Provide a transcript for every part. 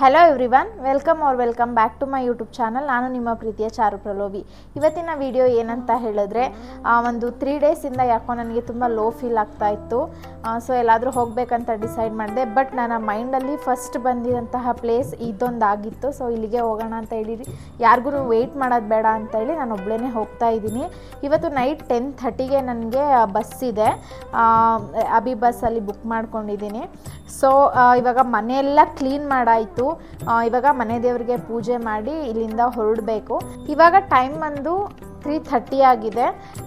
Hello everyone welcome or welcome back to my YouTube channel ನಾನು ನಿಮ್ಮ ಪ್ರೀತಿಯ ಚಾರು ಪ್ರಲೋಭಿ. ಇವತ್ತಿನ ವಿಡಿಯೋ ಏನಂತ ಹೇಳಿದ್ರೆ ಒಂದು ತ್ರೀ ಡೇಸಿಂದ ಯಾಕೋ ನನಗೆ ತುಂಬ ಲೋ ಫೀಲ್ ಆಗ್ತಾ ಇತ್ತು. ಸೊ ಎಲ್ಲಾದರೂ ಹೋಗಬೇಕಂತ ಡಿಸೈಡ್ ಮಾಡಿದೆ ಬಟ್ ನನ್ನ ಮೈಂಡಲ್ಲಿ ಫಸ್ಟ್ ಬಂದಿರೋಂತಹ ಪ್ಲೇಸ್ ಇದೊಂದಾಗಿತ್ತು. ಸೊ ಇಲ್ಲಿಗೆ ಹೋಗೋಣ ಅಂತ ಹೇಳಿ ಯಾರಿಗೂ ವೆಯ್ಟ್ ಮಾಡೋದು ಬೇಡ ಅಂತ ಹೇಳಿ ನಾನು ಒಬ್ಬಳೇ ಹೋಗ್ತಾ ಇದ್ದೀನಿ. ಇವತ್ತು ನೈಟ್ ಟೆನ್ ಥರ್ಟಿಗೆ ನನಗೆ ಬಸ್ ಇದೆ. ಅಬಿ ಬಸ್ಸಲ್ಲಿ ಬುಕ್ ಮಾಡ್ಕೊಂಡಿದ್ದೀನಿ. ಸೊ ಇವಾಗ ಮನೆಯೆಲ್ಲ ಕ್ಲೀನ್ ಮಾಡಾಯಿತು. ಇವಾಗ ಮನೆ ದೇವರಿಗೆ ಪೂಜೆ ಮಾಡಿ ಇಲ್ಲಿಂದ ಹೊರಡಬೇಕು. ಇವಾಗ ಟೈಮ್ ಬಂದು ತ್ರೀ ಥರ್ಟಿ ಆಗಿದೆ.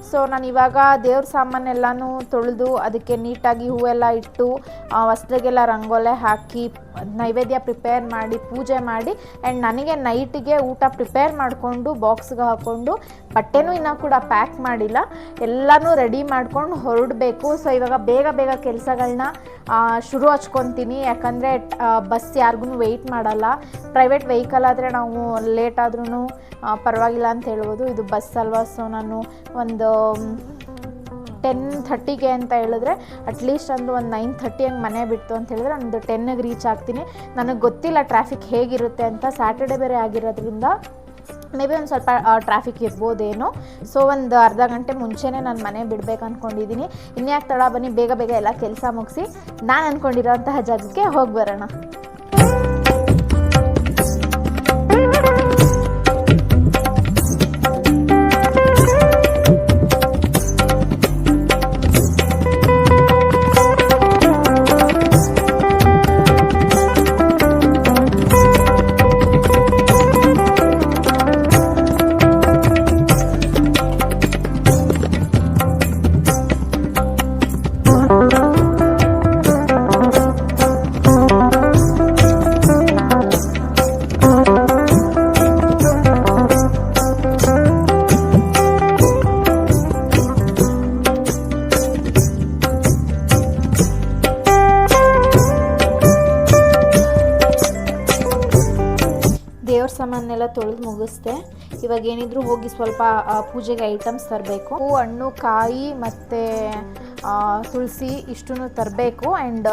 ಸೊ ನಾನು ಇವಾಗ ದೇವ್ರ ಸಾಮಾನೆಲ್ಲನೂ ತೊಳೆದು ಅದಕ್ಕೆ ನೀಟಾಗಿ ಹೂವೆಲ್ಲ ಇಟ್ಟು ಹೊಸ್ದಾಗೆಲ್ಲ ರಂಗೋಲೆ ಹಾಕಿ, ನೈವೇದ್ಯ ಪ್ರಿಪೇರ್ ಮಾಡಿ, ಪೂಜೆ ಮಾಡಿ ಆ್ಯಂಡ್ ನನಗೆ ನೈಟಿಗೆ ಊಟ ಪ್ರಿಪೇರ್ ಮಾಡಿಕೊಂಡು ಬಾಕ್ಸ್ಗೆ ಹಾಕ್ಕೊಂಡು ಬಟ್ಟೆನೂ ಇನ್ನೂ ಕೂಡ ಪ್ಯಾಕ್ ಮಾಡಿಲ್ಲ. ಎಲ್ಲನೂ ರೆಡಿ ಮಾಡ್ಕೊಂಡು ಹೊರಡಬೇಕು. ಸೊ ಇವಾಗ ಬೇಗ ಬೇಗ ಕೆಲಸಗಳನ್ನ ಶುರು ಹಚ್ಕೊತೀನಿ. ಯಾಕಂದರೆ ಬಸ್ ಯಾರಿಗೂ ವೆಯ್ಟ್ ಮಾಡಲ್ಲ. ಪ್ರೈವೇಟ್ ವೆಹಿಕಲ್ ಆದರೆ ನಾವು ಲೇಟ್ ಆದ್ರೂ ಪರವಾಗಿಲ್ಲ ಅಂತ ಹೇಳ್ಬೋದು. ಇದು ಬಸ್ ಅಲ್ವಾ? ಸೊ ನಾನು ಒಂದು ಟೆನ್ ಥರ್ಟಿಗೆ ಅಂತ ಹೇಳಿದ್ರೆ ಅಟ್ಲೀಸ್ಟ್ ಒಂದು ಒಂದು ನೈನ್ ಥರ್ಟಿ ಹಂಗೆ ಮನೆ ಬಿಡ್ತು ಅಂತ ಹೇಳಿದ್ರೆ ಒಂದು ಟೆನ್ನಿಗೆ ರೀಚ್ ಆಗ್ತೀನಿ. ನನಗೆ ಗೊತ್ತಿಲ್ಲ ಟ್ರಾಫಿಕ್ ಹೇಗಿರುತ್ತೆ ಅಂತ. ಸ್ಯಾಟರ್ಡೆ ಬೇರೆ ಆಗಿರೋದ್ರಿಂದ ಮೇ ಬಿ ಒಂದು ಸ್ವಲ್ಪ ಟ್ರಾಫಿಕ್ ಇರ್ಬೋದೇನೋ. ಸೊ ಒಂದು ಅರ್ಧ ಗಂಟೆ ಮುಂಚೆನೇ ನಾನು ಮನೆ ಬಿಡ್ಬೇಕು ಅಂದ್ಕೊಂಡಿದ್ದೀನಿ ಇನ್ಯಾಕೆ ತಡ ಬನ್ನಿ, ಬೇಗ ಬೇಗ ಎಲ್ಲ ಕೆಲಸ ಮುಗಿಸಿ. ನಾನು ಅಂದ್ಕೊಂಡಿರೋಂತಹ ಜಾಗಕ್ಕೆ ಹೋಗಿ ಬರೋಣ. ದೇವ್ರ ಸಾಮಾನೆಲ್ಲ ತೊಳೆದು ಮುಗಿಸ್ದೆ. ಇವಾಗ ಏನಿದ್ರು ಹೋಗಿ ಸ್ವಲ್ಪ ಪೂಜೆಗೆ ಐಟಮ್ಸ್ ತರಬೇಕು. ಹೂ, ಹಣ್ಣು, ಕಾಯಿ ಮತ್ತು ತುಳಸಿ ಇಷ್ಟನ್ನು ತರಬೇಕು. ಆ್ಯಂಡ್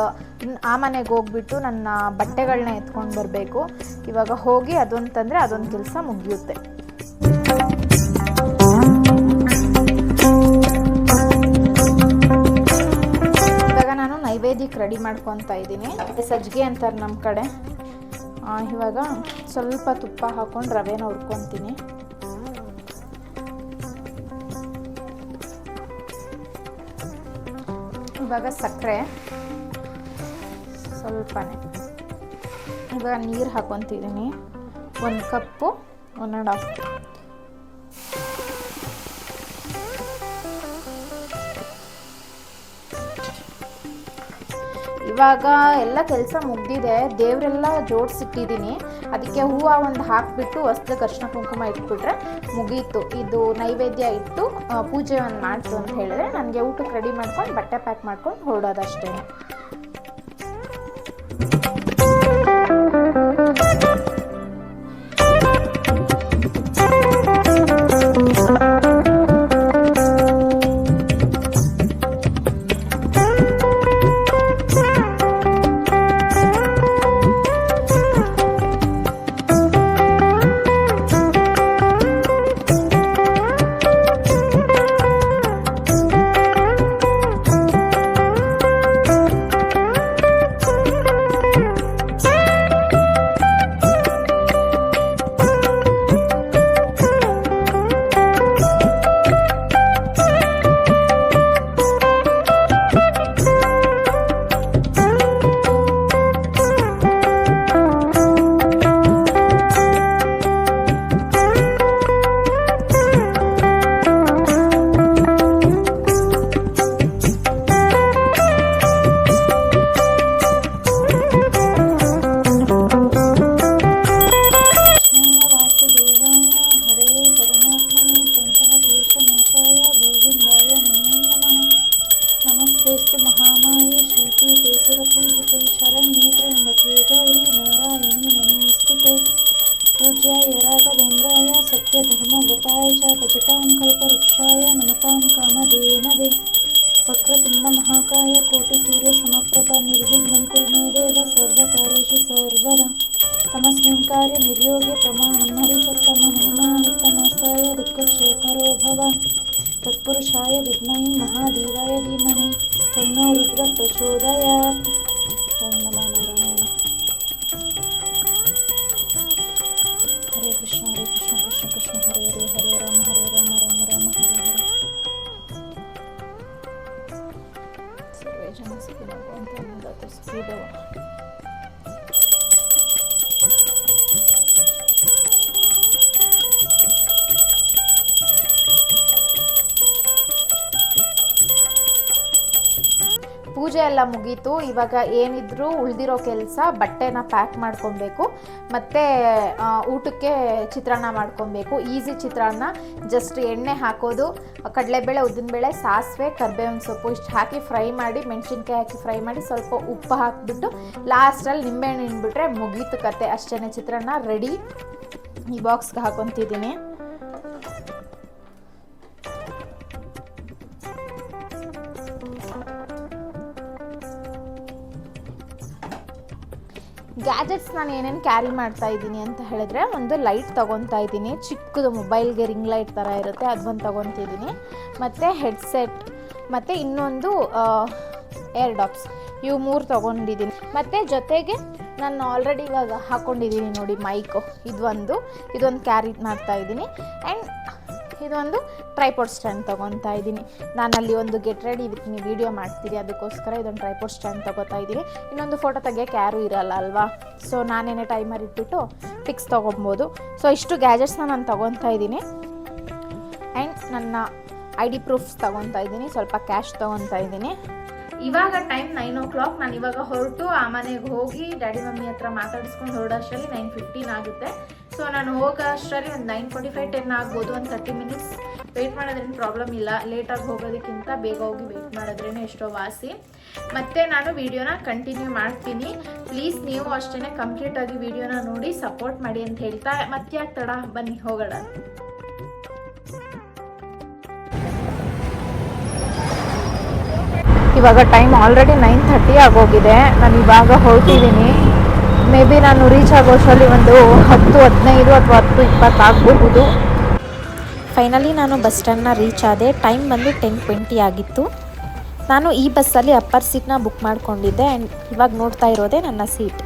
ಆ ಮನೆಗೆ ಹೋಗ್ಬಿಟ್ಟು ನನ್ನ ಬಟ್ಟೆಗಳನ್ನ ಎತ್ಕೊಂಡು ಬರಬೇಕು. ಇವಾಗ ಹೋಗಿ ಅದೊಂದು ತಂದರೆ ಅದೊಂದು ಕೆಲಸ ಮುಗಿಯುತ್ತೆ. ಇವಾಗ ನಾನು ನೈವೇದ್ಯಕ್ಕೆ ರೆಡಿ ಮಾಡ್ಕೊತಾ ಇದ್ದೀನಿ. ಸಜ್ಜಿಗೆ ಅಂತಾರೆ ನಮ್ಮ ಕಡೆ. ಇವಾಗ ಸ್ವಲ್ಪ ತುಪ್ಪ ಹಾಕೊಂಡು ರವೆನ ಹುರ್ಕೊತೀನಿ. ಇವಾಗ ಸಕ್ಕರೆ, ಸ್ವಲ್ಪನೇ. ಇವಾಗ ನೀರು ಹಾಕೊತಿದ್ದೀನಿ ಒಂದು ಕಪ್ಪು ಒನ್ ಆ್ಯಂಡ್ ಹಾಫ್ ಇವಾಗ ಎಲ್ಲ ಕೆಲಸ ಮುಗ್ದಿದೆ, ದೇವರೆಲ್ಲ ಜೋಡಿಸಿಟ್ಟಿದ್ದೀನಿ ಅದಕ್ಕೆ ಹೂವು ಒಂದು ಹಾಕಿಬಿಟ್ಟು ಹೊಸ್ದ ಅರ್ಶಿನ ಕುಂಕುಮ ಇಟ್ಬಿಟ್ರೆ ಮುಗೀತು. ಇದು ನೈವೇದ್ಯ ಇಟ್ಟು ಪೂಜೆ ಒಂದು ಮಾಡ್ತು ಅಂತ ಹೇಳಿದ್ರೆ ನನಗೆ ಊಟಕ್ಕೆ ರೆಡಿ ಮಾಡ್ಕೊಂಡು ಬಟ್ಟೆ ಪ್ಯಾಕ್ ಮಾಡ್ಕೊಂಡು ಹೊರಡೋದಷ್ಟೇ निर्विघ्नं कुर्मेदेव सर्वकारेषु सर्वदा। तमस्मिन् कार्ये निर्योगे प्रमाणं हरिसत्तमं हनुमानित्तमस्ताय दिक्क्षेकरो भव तत्पुरुषाय विद्महे महाधीराय धीमहि। तन्नो रुद्रः प्रचोदयात्। ಪೂಜೆ ಎಲ್ಲ ಮುಗೀತು. ಇವಾಗ ಏನಿದ್ರು ಉಳಿದಿರೋ ಕೆಲಸ ಬಟ್ಟೆನ ಪ್ಯಾಕ್ ಮಾಡ್ಕೊಬೇಕು. ಮತ್ತು ಊಟಕ್ಕೆ ಚಿತ್ರಾನ್ನ ಮಾಡ್ಕೊಬೇಕು. ಈಸಿ ಚಿತ್ರಾನ್ನ. ಜಸ್ಟ್ ಎಣ್ಣೆ ಹಾಕೋದು. ಕಡಲೆಬೇಳೆ, ಉದ್ದಿನಬೇಳೆ, ಸಾಸಿವೆ, ಕರ್ಬೇವಿನ ಸೊಪ್ಪು ಇಷ್ಟು ಹಾಕಿ ಫ್ರೈ ಮಾಡಿ, ಮೆಣಸಿನ್ಕಾಯಿ ಹಾಕಿ ಫ್ರೈ ಮಾಡಿ ಸ್ವಲ್ಪ ಉಪ್ಪು ಹಾಕಿಬಿಟ್ಟು ಲಾಸ್ಟಲ್ಲಿ ನಿಂಬೆಹಣ್ಣು ಹಿಂಡ್ಬಿಟ್ರೆ ಮುಗೀತು ಕತೆ. ಅಷ್ಟೇ ಚಿತ್ರಾನ್ನ ರೆಡಿ ಈ ಬಾಕ್ಸ್ಗೆ ಹಾಕೊತಿದ್ದೀನಿ. ನಾನು ಏನೇನು ಕ್ಯಾರಿ ಮಾಡ್ತಾ ಇದ್ದೀನಿ ಅಂತ ಹೇಳಿದ್ರೆ, ಒಂದು ಲೈಟ್ ತೊಗೊತಾ ಇದ್ದೀನಿ. ಚಿಕ್ಕದು ಮೊಬೈಲ್ಗೆ ರಿಂಗ್ ಲೈಟ್ ಥರ ಇರುತ್ತೆ ಅದೊಂದು ತೊಗೊತಿದ್ದೀನಿ ಮತ್ತು ಹೆಡ್ಸೆಟ್ ಮತ್ತು ಇನ್ನೊಂದು ಏರ್ ಡಾಪ್ಸ್ ಇವು ಮೂರು ತೊಗೊಂಡಿದ್ದೀನಿ. ಮತ್ತು ಜೊತೆಗೆ ನಾನು ಆಲ್ರೆಡಿ ಇವಾಗ ಹಾಕ್ಕೊಂಡಿದ್ದೀನಿ ನೋಡಿ ಮೈಕು ಇದೊಂದು ಇದೊಂದು ಕ್ಯಾರಿ ಮಾಡ್ತಾ ಇದ್ದೀನಿ. ಆ್ಯಂಡ್ ಇದೊಂದು ಟ್ರೈಪೋರ್ಟ್ ಸ್ಟ್ಯಾಂಡ್ ತೊಗೊತಾ ಇದ್ದೀನಿ. ಅಲ್ಲಿ ಒಂದು ಗೆಟ್ ರೆಡಿ ವಿತ್ ನೀವು ವೀಡಿಯೋ ಮಾಡ್ತೀರಿ, ಅದಕ್ಕೋಸ್ಕರ ಇದೊಂದು ಟ್ರೈಪೋರ್ಟ್ ಸ್ಟ್ಯಾಂಡ್ ತೊಗೋತಾ ಇದ್ದೀನಿ. ಇನ್ನೊಂದು ಫೋಟೋ ತೆಗಿಯೋಕ್ಕೆ ಯಾರೂ ಇರಲ್ಲ ಅಲ್ವಾ? ಸೊ ನಾನೇನೇ ಟೈಮರ್ ಇಟ್ಬಿಟ್ಟು ಪಿಕ್ಸ್ ತೊಗೊಬೋದು ಸೊ ಇಷ್ಟು ಗ್ಯಾಜೆಟ್ಸ್ನ ನಾನು ತೊಗೊತಾ ಇದ್ದೀನಿ. ಆ್ಯಂಡ್ ನನ್ನ ಐ ಡಿ ಪ್ರೂಫ್ಸ್ ತೊಗೊತಾ ಇದ್ದೀನಿ. ಸ್ವಲ್ಪ ಕ್ಯಾಶ್ ತೊಗೊತಾ ಇದ್ದೀನಿ. ಇವಾಗ ಟೈಮ್ ನೈನ್ ಓ ಕ್ಲಾಕ್ ನಾನು ಇವಾಗ ಹೊರಟು ಆ ಮನೆಗೆ ಹೋಗಿ ಡ್ಯಾಡಿ ಮಮ್ಮಿ ಹತ್ರ ಮಾತಾಡಿಸ್ಕೊಂಡು ಹೊರಡೋಷ್ಟರಲ್ಲಿ ನೈನ್ ಫಿಫ್ಟೀನ್ ಆಗುತ್ತೆ. ಸೊ ನಾನು ಹೋಗೋ ಅಷ್ಟರಲ್ಲಿ ಒಂದು ನೈನ್ ಫಾರ್ಟಿ ಫೈವ್ ಟೆನ್ ಆಗ್ಬೋದು ಒಂದು ತರ್ಟಿ ಮಿನಿಟ್ಸ್ ವೆಯ್ಟ್ ಮಾಡೋದ್ರೇನು ಪ್ರಾಬ್ಲಮ್ ಇಲ್ಲ. ಲೇಟಾಗಿ ಹೋಗೋದಕ್ಕಿಂತ ಬೇಗ ಹೋಗಿ ವೆಯ್ಟ್ ಮಾಡಿದ್ರೇ ಎಷ್ಟೋ ವಾಸಿ. ಮತ್ತೆ ನಾನು ವೀಡಿಯೋನ ಕಂಟಿನ್ಯೂ ಮಾಡ್ತೀನಿ. ಪ್ಲೀಸ್ ನೀವು ಅಷ್ಟೇ ಕಂಪ್ಲೀಟಾಗಿ ವೀಡಿಯೋನ ನೋಡಿ ಸಪೋರ್ಟ್ ಮಾಡಿ ಅಂತ ಹೇಳ್ತಾ, ಮತ್ತೆ ಯಾಕೆ ತಡ? ಬನ್ನಿ, ಹೋಗೋಣ. ಇವಾಗ ಟೈಮ್ ಆಲ್ರೆಡಿ ನೈನ್ ಥರ್ಟಿ ಆಗೋಗಿದೆ. ನಾನು ಇವಾಗ ಹೊರಟಿದ್ದೀನಿ ಮೇ ಬಿ ನಾನು ರೀಚ್ ಆಗೋಷ್ಟರಲ್ಲಿ ಒಂದು ಹತ್ತು, ಹದಿನೈದು ಅಥವಾ ಹತ್ತು ಇಪ್ಪತ್ತು ಆಗಬಹುದು. ಫೈನಲಿ ನಾನು ಬಸ್ ಸ್ಟ್ಯಾಂಡ್ನ ರೀಚ್ ಆದೆ. ಟೈಮ್ ಬಂದು ಟೆನ್ ಟ್ವೆಂಟಿ ಆಗಿತ್ತು. ನಾನು ಈ ಬಸ್ಸಲ್ಲಿ ಅಪ್ಪರ್ ಸೀಟ್ನ ಬುಕ್ ಮಾಡಿಕೊಂಡಿದ್ದೆ ಆ್ಯಂಡ್ ಇವಾಗ ನೋಡ್ತಾ ಇರೋದೇ ನನ್ನ ಸೀಟ್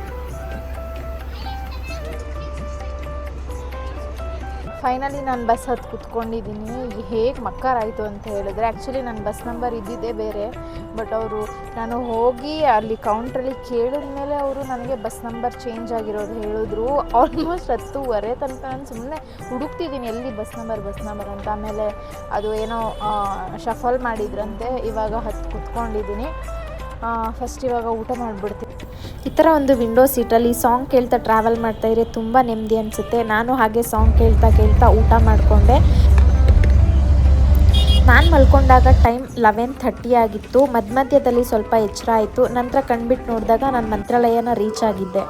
ಫೈನಲಿ ನಾನು ಬಸ್ ಹತ್ತು ಕೂತ್ಕೊಂಡಿದ್ದೀನಿ ಹೇಗೆ ಮಕ್ಕಾರಾಯಿತು ಅಂತ ಹೇಳಿದ್ರೆ ಆ್ಯಕ್ಚುಲಿ ನನ್ನ ಬಸ್ ನಂಬರ್ ಇದ್ದಿದ್ದೇ ಬೇರೆ ಬಟ್ ಅವರು ನಾನು ಹೋಗಿ ಅಲ್ಲಿ ಕೌಂಟ್ರಲ್ಲಿ ಕೇಳಿದ ಮೇಲೆ ಅವರು ನನಗೆ ಬಸ್ ನಂಬರ್ ಚೇಂಜ್ ಆಗಿರೋದು ಹೇಳಿದ್ರು. ಆಲ್ಮೋಸ್ಟ್ ಹತ್ತುವರೆ ತನಕ ನಾನು ಸುಮ್ಮನೆ ಹುಡುಕ್ತಿದ್ದೀನಿ ಎಲ್ಲಿ ಬಸ್ ನಂಬರ್ ಬಸ್ ನಂಬರ್ ಅಂತ. ಆಮೇಲೆ ಅದು ಏನೋ ಶಫಲ್ ಮಾಡಿದ್ರಂತೆ. ಇವಾಗ ಹತ್ತು ಕುತ್ಕೊಂಡಿದ್ದೀನಿ ಫಸ್ಟ್ ಇವಾಗ ಊಟ ಮಾಡಿಬಿಡ್ತೀವಿ ಈ ಥರ ಒಂದು ವಿಂಡೋ ಸೀಟಲ್ಲಿ ಸಾಂಗ್ ಕೇಳ್ತಾ ಟ್ರಾವೆಲ್ ಮಾಡ್ತಾ ಇದ್ರೆ ತುಂಬ ನೆಮ್ಮದಿ ಅನಿಸುತ್ತೆ. ನಾನು ಹಾಗೆ ಸಾಂಗ್ ಕೇಳ್ತಾ ಕೇಳ್ತಾ ಊಟ ಮಾಡಿಕೊಂಡೆ. ನಾನು ಮಲ್ಕೊಂಡಾಗ ಟೈಮ್ ಲೆವೆನ್ ಥರ್ಟಿ ಆಗಿತ್ತು. ಮಧ್ಯ ಮಧ್ಯದಲ್ಲಿ ಸ್ವಲ್ಪ ಎಚ್ಚರ ಆಯಿತು. ನಂತರ ಕಣ್ಬಿಟ್ಟು ನೋಡಿದಾಗ ನಾನು ಮಂತ್ರಾಲಯನ ರೀಚ್ ಆಗಿದ್ದೆ.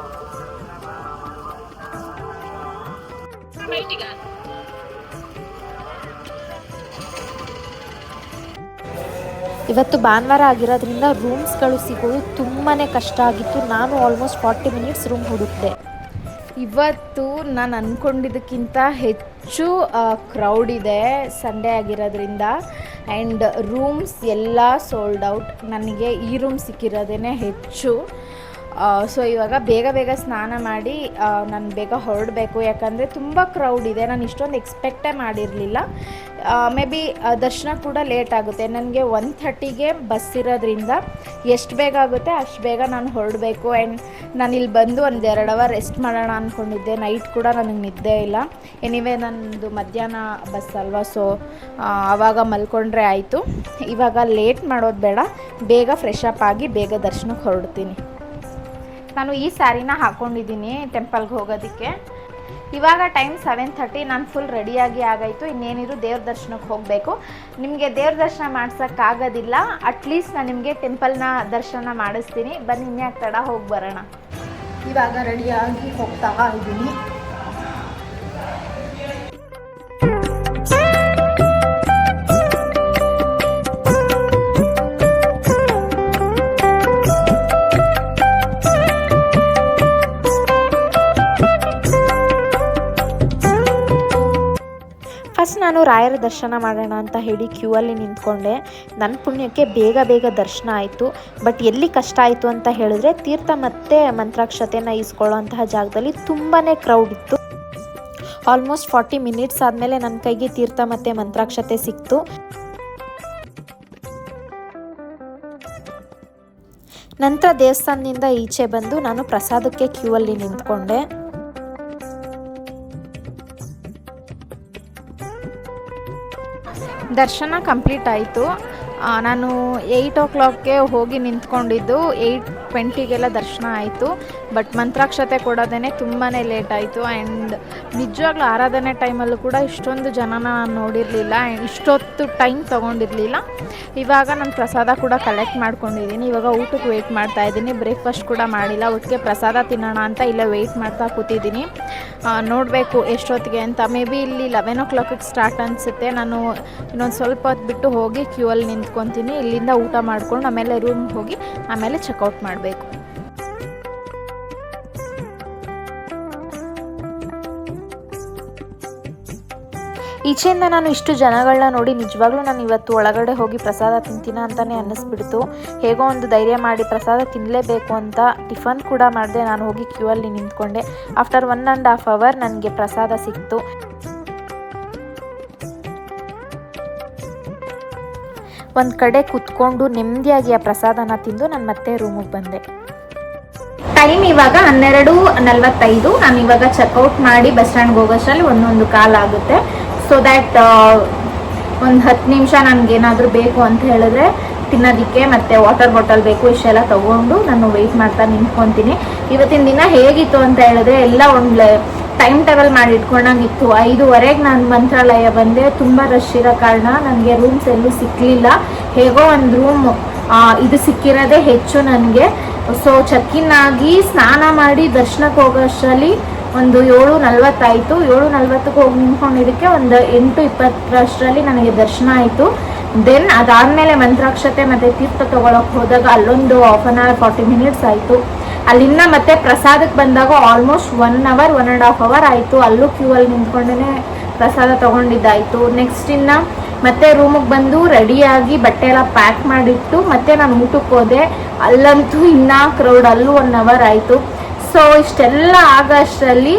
ಇವತ್ತು ಭಾನುವಾರ ಆಗಿರೋದ್ರಿಂದ ರೂಮ್ಸ್ಗಳು ಸಿಗೋದು ತುಂಬಾ ಕಷ್ಟ ಆಗಿತ್ತು. ನಾನು ಆಲ್ಮೋಸ್ಟ್ ಫಾರ್ಟಿ ಮಿನಿಟ್ಸ್ ರೂಮ್ ಹುಡುಕಿದೆ. ಇವತ್ತು ನಾನು ಅಂದ್ಕೊಂಡಿದ್ದಕ್ಕಿಂತ ಹೆಚ್ಚು ಕ್ರೌಡ್ ಇದೆ ಸಂಡೇ ಆಗಿರೋದ್ರಿಂದ. ಆ್ಯಂಡ್ ರೂಮ್ಸ್ ಎಲ್ಲ ಸೋಲ್ಡ್ ಔಟ್ ನನಗೆ ಈ ರೂಮ್ ಸಿಕ್ಕಿರೋದೇ ಹೆಚ್ಚು. ಸೊ ಇವಾಗ ಬೇಗ ಬೇಗ ಸ್ನಾನ ಮಾಡಿ ನಾನು ಬೇಗ ಹೊರಡಬೇಕು. ಯಾಕಂದರೆ ತುಂಬ ಕ್ರೌಡ್ ಇದೆ. ನಾನು ಇಷ್ಟೊಂದು ಎಕ್ಸ್ಪೆಕ್ಟೇ ಮಾಡಿರಲಿಲ್ಲ. ಮೇ ಬಿ ದರ್ಶನ ಕೂಡ ಲೇಟ್ ಆಗುತ್ತೆ. ನನಗೆ ಒನ್ ಥರ್ಟಿಗೆ ಬಸ್ ಇರೋದ್ರಿಂದ ಎಷ್ಟು ಬೇಗ ಆಗುತ್ತೆ, ಅಷ್ಟು ಬೇಗ ನಾನು ಹೊರಡಬೇಕು. ಆ್ಯಂಡ್ ನಾನು ಇಲ್ಲಿ ಬಂದು ಒಂದು ಎರಡು ಅವರ್ ರೆಸ್ಟ್ ಮಾಡೋಣ ಅಂದ್ಕೊಂಡಿದ್ದೆ ನೈಟ್ ಕೂಡ ನನಗೆ ನಿದ್ದೆ ಇಲ್ಲ. ಎನಿವೆ ನನ್ನದು ಮಧ್ಯಾಹ್ನ ಬಸ್ ಅಲ್ವಾ? ಸೊ ಆವಾಗ ಮಲ್ಕೊಂಡ್ರೆ ಆಯಿತು. ಇವಾಗ ಲೇಟ್ ಮಾಡೋದು ಬೇಡ. ಬೇಗ ಫ್ರೆಶ್ ಅಪ್ ಆಗಿ ಬೇಗ ದರ್ಶನಕ್ಕೆ ಹೊರಡ್ತೀನಿ. ನಾನು ಈ ಸ್ಯಾರಿನ ಹಾಕ್ಕೊಂಡಿದ್ದೀನಿ ಟೆಂಪಲ್ಗೆ ಹೋಗೋದಕ್ಕೆ. ಇವಾಗ ಟೈಮ್ ಸೆವೆನ್ ಥರ್ಟಿ, ನಾನು ಫುಲ್ ರೆಡಿಯಾಗಿ ಆಗಾಯಿತು ಇನ್ನೇನಿದ್ರು ದೇವ್ರ ದರ್ಶನಕ್ಕೆ ಹೋಗಬೇಕು. ನಿಮಗೆ ದೇವ್ರ ದರ್ಶನ ಮಾಡ್ಸೋಕ್ಕಾಗೋದಿಲ್ಲ. ಅಟ್ಲೀಸ್ಟ್ ನಾನು ನಿಮಗೆ ಟೆಂಪಲ್ನ ದರ್ಶನ ಮಾಡಿಸ್ತೀನಿ. ಬನ್ನಿ, ಇನ್ಯಾಕೆ ತಡ ಹೋಗಿ ಬರೋಣ. ಇವಾಗ ರೆಡಿಯಾಗಿ ಹೋಗ್ತಾ ಇದ್ದೀನಿ ಫಸ್ಟ್ ನಾನು ರಾಯರ ದರ್ಶನ ಮಾಡೋಣ ಅಂತ ಹೇಳಿ ಕ್ಯೂ ಅಲ್ಲಿ ನಿಂತ್ಕೊಂಡೆ. ನನ್ನ ಪುಣ್ಯಕ್ಕೆ ಬೇಗ ಬೇಗ ದರ್ಶನ ಆಯಿತು. ಬಟ್ ಎಲ್ಲಿ ಕಷ್ಟ ಆಯಿತು ಅಂತ ಹೇಳಿದ್ರೆ ತೀರ್ಥ ಮತ್ತೆ ಮಂತ್ರಾಕ್ಷತೆನ ಈಸ್ಕೊಳ್ಳೋ ಅಂತಹ ಜಾಗದಲ್ಲಿ ತುಂಬಾ ಕ್ರೌಡ್ ಇತ್ತು. ಆಲ್ಮೋಸ್ಟ್ ಫಾರ್ಟಿ ಮಿನಿಟ್ಸ್ ಆದಮೇಲೆ ನನ್ನ ಕೈಗೆ ತೀರ್ಥ ಮತ್ತೆ ಮಂತ್ರಾಕ್ಷತೆ ಸಿಕ್ತು. ನಂತರ ದೇವಸ್ಥಾನದಿಂದ ಈಚೆ ಬಂದು ನಾನು ಪ್ರಸಾದಕ್ಕೆ ಕ್ಯೂ ಅಲ್ಲಿ ನಿಂತ್ಕೊಂಡೆ. ದರ್ಶನ ಕಂಪ್ಲೀಟ್ ಆಯಿತು. ನಾನು ಏಯ್ಟ್ ಓ ಕ್ಲಾಕ್ಗೆ ಹೋಗಿ ನಿಂತ್ಕೊಂಡಿದ್ದು ಏಯ್ಟ್ ಟ್ವೆಂಟಿಗೆಲ್ಲ ದರ್ಶನ ಆಯಿತು. ಬಟ್ ಮಂತ್ರಾಕ್ಷತೆ ಕೊಡೋದೇ ತುಂಬಾ ಲೇಟ್ ಆಯಿತು. ಆ್ಯಂಡ್ ನಿಜವಾಗ್ಲೂ ಆರಾಧನೆ ಟೈಮಲ್ಲೂ ಕೂಡ ಇಷ್ಟೊಂದು ಜನ ನಾನು ನೋಡಿರಲಿಲ್ಲ. ಇಷ್ಟೊತ್ತು ಟೈಮ್ ತೊಗೊಂಡಿರಲಿಲ್ಲ. ಇವಾಗ ನಾನು ಪ್ರಸಾದ ಕೂಡ ಕಲೆಕ್ಟ್ ಮಾಡ್ಕೊಂಡಿದ್ದೀನಿ ಇವಾಗ ಊಟಕ್ಕೆ ವೆಯ್ಟ್ ಮಾಡ್ತಾ ಇದ್ದೀನಿ ಬ್ರೇಕ್ಫಾಸ್ಟ್ ಕೂಡ ಮಾಡಿಲ್ಲ. ಒಟ್ಟಿಗೆ ಪ್ರಸಾದ ತಿನ್ನೋಣ ಅಂತ ಇಲ್ಲ ವೆಯ್ಟ್ ಮಾಡ್ತಾ ಕೂತಿದ್ದೀನಿ ನೋಡಬೇಕು ಎಷ್ಟೊತ್ತಿಗೆ ಅಂತ. ಮೇ ಬಿ ಇಲ್ಲಿ ಲೆವೆನ್ ಓ ಕ್ಲಾಕಿಗೆ ಸ್ಟಾರ್ಟ್ ಅನಿಸುತ್ತೆ. ನಾನು ಇನ್ನೊಂದು ಸ್ವಲ್ಪ ಹೊತ್ತು ಬಿಟ್ಟು ಹೋಗಿ ಕ್ಯೂ ಅಲ್ಲಿ ನಿಂತ್ಕೊತೀನಿ. ಇಲ್ಲಿಂದ ಊಟ ಮಾಡ್ಕೊಂಡು ಆಮೇಲೆ ರೂಮ್ಗೆ ಹೋಗಿ ಆಮೇಲೆ ಚೆಕ್ಔಟ್ ಮಾಡಬೇಕು. ಈಚೆಯಿಂದ ನಾನು ಇಷ್ಟು ಜನಗಳನ್ನ ನೋಡಿ ನಿಜವಾಗ್ಲೂ ನಾನು ಇವತ್ತು ಒಳಗಡೆ ಹೋಗಿ ಪ್ರಸಾದ ತಿಂತೀನ ಅಂತಲೇ ಅನ್ನಿಸ್ಬಿಡ್ತು. ಹೇಗೋ ಒಂದು ಧೈರ್ಯ ಮಾಡಿ ಪ್ರಸಾದ ತಿನ್ನಲೇಬೇಕು ಅಂತ ಟಿಫನ್ ಕೂಡ ಮಾಡಿದೆ ನಾನು ಹೋಗಿ ಕ್ಯೂ ಅಲ್ಲಿ ನಿಂತ್ಕೊಂಡೆ. After one and half hour ನನಗೆ ಪ್ರಸಾದ ಸಿಕ್ತು. ಒಂದು ಕಡೆ ಕುತ್ಕೊಂಡು ನೆಮ್ಮದಿಯಾಗಿ ಆ ಪ್ರಸಾದನ ತಿಂದು ನಾನು ಮತ್ತೆ ರೂಮಿಗೆ ಬಂದೆ. ಟೈಮ್ ಇವಾಗ ಹನ್ನೆರಡು ನಲ್ವತ್ತೈದು. ನಾನು ಇವಾಗ ಚೆಕ್ಔಟ್ ಮಾಡಿ ಬಸ್ ಸ್ಟ್ಯಾಂಡ್ಗೆ ಹೋಗೋಷ್ಟರಲ್ಲಿ ಒಂದೊಂದು ಕಾಲ್ ಆಗುತ್ತೆ. ಸೊ ದ್ಯಾಟ್ ಒಂದು ಹತ್ತು ನಿಮಿಷ ನನಗೇನಾದರೂ ಬೇಕು ಅಂತ ಹೇಳಿದ್ರೆ ತಿನ್ನೋದಕ್ಕೆ ಮತ್ತು ವಾಟರ್ ಬಾಟಲ್ ಬೇಕು ಇಷ್ಟೆಲ್ಲ ತೊಗೊಂಡು ನಾನು ವೆಯ್ಟ್ ಮಾಡ್ತಾ ನಿಂತ್ಕೊತೀನಿ. ಇವತ್ತಿನ ದಿನ ಹೇಗಿತ್ತು ಅಂತ ಹೇಳಿದ್ರೆ ಎಲ್ಲ ಒಂದು ಟೈಮ್ ಟೇಬಲ್ ಮಾಡಿ ಇಟ್ಕೊಂಡಂಗಿತ್ತು. ಐದುವರೆಗೆ ನಾನು ಮಂತ್ರಾಲಯ ಬಂದೆ. ತುಂಬ ರಶ್ ಇರೋ ಕಾರಣ ನನಗೆ ರೂಮ್ಸ್ ಎಲ್ಲೂ ಸಿಕ್ಕಲಿಲ್ಲ ಹೇಗೋ ಒಂದು ರೂಮ್ ಇದು ಸಿಕ್ಕಿರೋದೇ ಹೆಚ್ಚು ನನಗೆ. ಸೊ ಚಕ್ಕಿನ್ನಾಗಿ ಆಗಿ ಸ್ನಾನ ಮಾಡಿ ದರ್ಶನಕ್ಕೆ ಹೋಗೋಷ್ಟರಲ್ಲಿ ಒಂದು ಏಳು ನಲ್ವತ್ತಾಯಿತು. ಏಳು ನಲ್ವತ್ತಕ್ಕೆ ಹೋಗಿ ನಿಂತ್ಕೊಂಡಿದ್ದಕ್ಕೆ ಒಂದು ಎಂಟು ಇಪ್ಪತ್ತರಷ್ಟರಲ್ಲಿ ನನಗೆ ದರ್ಶನ ಆಯಿತು. ದೆನ್ ಅದಾದಮೇಲೆ ಮಂತ್ರಾಕ್ಷತೆ ಮತ್ತು ತೀರ್ಥ ತೊಗೊಳಕ್ಕೆ ಹೋದಾಗ ಅಲ್ಲೊಂದು half an hour forty minutes ಆಯಿತು. ಅಲ್ಲಿಂದ ಮತ್ತೆ ಪ್ರಸಾದಕ್ಕೆ ಬಂದಾಗ almost one hour one and half hour ಆಯಿತು. ಅಲ್ಲೂ ಕ್ಯೂ ಅಲ್ಲಿ ನಿಂತ್ಕೊಂಡೇ ಪ್ರಸಾದ ತೊಗೊಂಡಿದ್ದಾಯಿತು. ನೆಕ್ಸ್ಟ್ ಇನ್ನು ಮತ್ತೆ ರೂಮಿಗೆ ಬಂದು ರೆಡಿಯಾಗಿ ಬಟ್ಟೆ ಎಲ್ಲ ಪ್ಯಾಕ್ ಮಾಡಿಟ್ಟು ಮತ್ತೆ ನಾನು ಊಟಕ್ಕೆ ಹೋದೆ. ಅಲ್ಲಂತೂ ಇನ್ನೂ ಕ್ರೌಡ್ ಅಲ್ಲೂ ಒನ್ ಅವರ್ ಆಯಿತು. ಸೊ ಇಷ್ಟೆಲ್ಲ ಆಗೋಷ್ಟರಲ್ಲಿ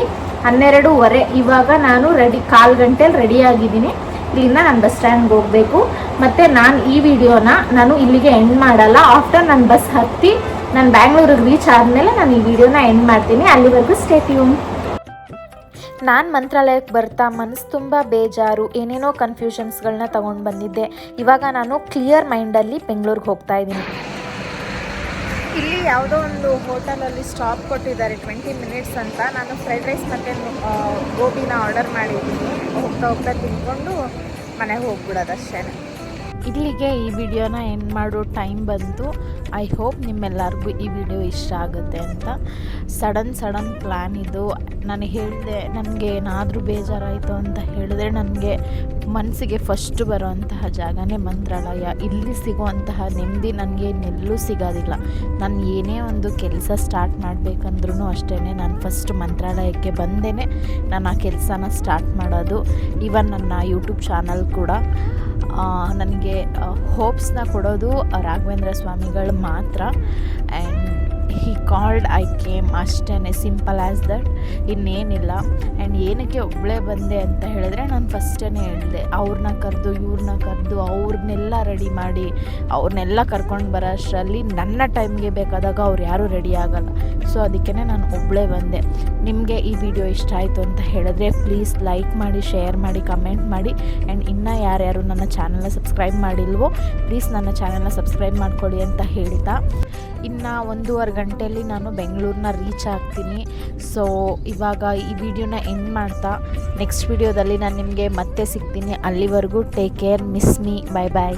ಹನ್ನೆರಡೂವರೆ. ಇವಾಗ ನಾನು ರೆಡಿ ಕಾಲು ಗಂಟೆಲಿ ರೆಡಿ ಆಗಿದ್ದೀನಿ. ಇಲ್ಲಿಂದ ನಾನು ಬಸ್ ಸ್ಟ್ಯಾಂಡ್ಗೆ ಹೋಗಬೇಕು. ಮತ್ತು ನಾನು ಈ ವಿಡಿಯೋನ ನಾನು ಇಲ್ಲಿಗೆ ಎಂಡ್ ಮಾಡಲ್ಲ. ಆಫ್ಟರ್ ನಾನು ಬಸ್ ಹತ್ತಿ ನಾನು ಬ್ಯಾಂಗ್ಳೂರಿಗೆ ರೀಚ್ ಆದಮೇಲೆ ನಾನು ಈ ವಿಡಿಯೋನ ಎಂಡ್ ಮಾಡ್ತೀನಿ. ಅಲ್ಲಿವರೆಗೂ ಸ್ಟೇ ಟ್ಯೂನ್ ನಾನು ಮಂತ್ರಾಲಯಕ್ಕೆ ಬರ್ತಾ ಮನಸ್ಸು ತುಂಬ ಬೇಜಾರು, ಏನೇನೋ ಕನ್ಫ್ಯೂಷನ್ಸ್ಗಳನ್ನ ತೊಗೊಂಡು ಬಂದಿದ್ದೆ. ಇವಾಗ ನಾನು ಕ್ಲಿಯರ್ ಮೈಂಡಲ್ಲಿ ಬೆಂಗಳೂರಿಗೆ ಹೋಗ್ತಾ ಇದ್ದೀನಿ. ಇಲ್ಲಿ ಯಾವುದೋ ಒಂದು ಹೋಟೆಲಲ್ಲಿ ಸ್ಟಾಪ್ ಕೊಟ್ಟಿದ್ದಾರೆ ಟ್ವೆಂಟಿ ಮಿನಿಟ್ಸ್ ಅಂತ. ನಾನು ಫ್ರೈಡ್ ರೈಸ್ ಮತ್ತು ಗೋಬಿನ ಆರ್ಡರ್ ಮಾಡಿದ್ದೀನಿ. ಹೋಗ್ತಾ ಹೋಗ್ತಾ ತಿನ್ಕೊಂಡು ಮನೆಗೆ ಹೋಗ್ಬಿಡೋದು ಅಷ್ಟೇ ಇಲ್ಲಿಗೆ ಈ ವಿಡಿಯೋನ ಎಂಡ್ ಮಾಡೋ ಟೈಮ್ ಬಂತು. ಐ ಹೋಪ್ ನಿಮ್ಮೆಲ್ಲರಿಗೂ ಈ ವಿಡಿಯೋ ಇಷ್ಟ ಆಗುತ್ತೆ ಅಂತ. ಸಡನ್ ಸಡನ್ ಪ್ಲ್ಯಾನ್ ಇದು. ನಾನು ಹೇಳಿದೆ, ನನಗೆ ಏನಾದರೂ ಬೇಜಾರಾಯಿತು ಅಂತ ಹೇಳಿದ್ರೆ ನನಗೆ ಮನಸ್ಸಿಗೆ ಫಸ್ಟ್ ಬರೋವಂತಹ ಜಾಗನೇ ಮಂತ್ರಾಲಯ. ಇಲ್ಲಿ ಸಿಗುವಂತಹ ನೆಮ್ಮದಿ ನನಗೆ ಇನ್ನೆಲ್ಲೂ ಸಿಗೋದಿಲ್ಲ. ನಾನು ಏನೇ ಒಂದು ಕೆಲಸ ಸ್ಟಾರ್ಟ್ ಮಾಡಬೇಕಂದ್ರೂ ಅಷ್ಟೇ ನಾನು ಫಸ್ಟ್ ಮಂತ್ರಾಲಯಕ್ಕೆ ಬಂದೇ ನಾನು ಆ ಕೆಲಸನ ಸ್ಟಾರ್ಟ್ ಮಾಡೋದು. ಈವನ್ ನನ್ನ ಯೂಟ್ಯೂಬ್ ಚಾನಲ್ ಕೂಡ ನನಗೆ ಹೋಪ್ಸ್ನ ಕೊಡೋದು ರಾಘವೇಂದ್ರ ಸ್ವಾಮಿಗಳು ಮಾತ್ರ. And he called I came ಅಷ್ಟೇ ಸಿಂಪಲ್ ಆ್ಯಸ್ ದಟ್ ಇನ್ನೇನಿಲ್ಲ. ಆ್ಯಂಡ್ ಏನಕ್ಕೆ ಒಬ್ಬಳೇ ಬಂದೆ ಅಂತ ಹೇಳಿದ್ರೆ ನಾನು ಫಸ್ಟೇ ಹೇಳಿದೆ. ಅವ್ರನ್ನ ಕರೆದು ಇವ್ರನ್ನ ಕರೆದು ಅವ್ರನ್ನೆಲ್ಲ ರೆಡಿ ಮಾಡಿ ಅವ್ರನ್ನೆಲ್ಲ ಕರ್ಕೊಂಡು ಬರೋ ಅಷ್ಟರಲ್ಲಿ ನನ್ನ ಟೈಮ್ಗೆ ಬೇಕಾದಾಗ ಅವ್ರು ಯಾರೂ ರೆಡಿ ಆಗಲ್ಲ. ಸೊ ಅದಕ್ಕೆ ನಾನು ಒಬ್ಬಳೇ ಬಂದೆ. ನಿಮಗೆ ಈ ವಿಡಿಯೋ ಇಷ್ಟ ಆಯಿತು ಅಂತ ಹೇಳಿದ್ರೆ ಪ್ಲೀಸ್ ಲೈಕ್ ಮಾಡಿ ಶೇರ್ ಮಾಡಿ ಕಮೆಂಟ್ ಮಾಡಿ. ಆ್ಯಂಡ್ ಇನ್ನೂ ಯಾರ್ಯಾರು ನನ್ನ ಚಾನಲ್ನ ಸಬ್ಸ್ಕ್ರೈಬ್ ಮಾಡಿಲ್ವೋ ಪ್ಲೀಸ್ ನನ್ನ ಚಾನಲ್ನ ಸಬ್ಸ್ಕ್ರೈಬ್ ಮಾಡ್ಕೊಳ್ಳಿ ಅಂತ ಹೇಳ್ತಾ ಇನ್ನು ಒಂದೂವರೆ ಗಂಟೆಯಲ್ಲಿ ನಾನು ಬೆಂಗಳೂರನ್ನ ರೀಚ್ ಆಗ್ತೀನಿ. ಸೊ ಇವಾಗ ಈ ವಿಡಿಯೋನ ಎಂಡ್ ಮಾಡ್ತಾ ನೆಕ್ಸ್ಟ್ ವಿಡಿಯೋದಲ್ಲಿ ನಾನು ನಿಮಗೆ ಮತ್ತೆ ಸಿಗ್ತೀನಿ. ಅಲ್ಲಿವರೆಗೂ take care miss me bye bye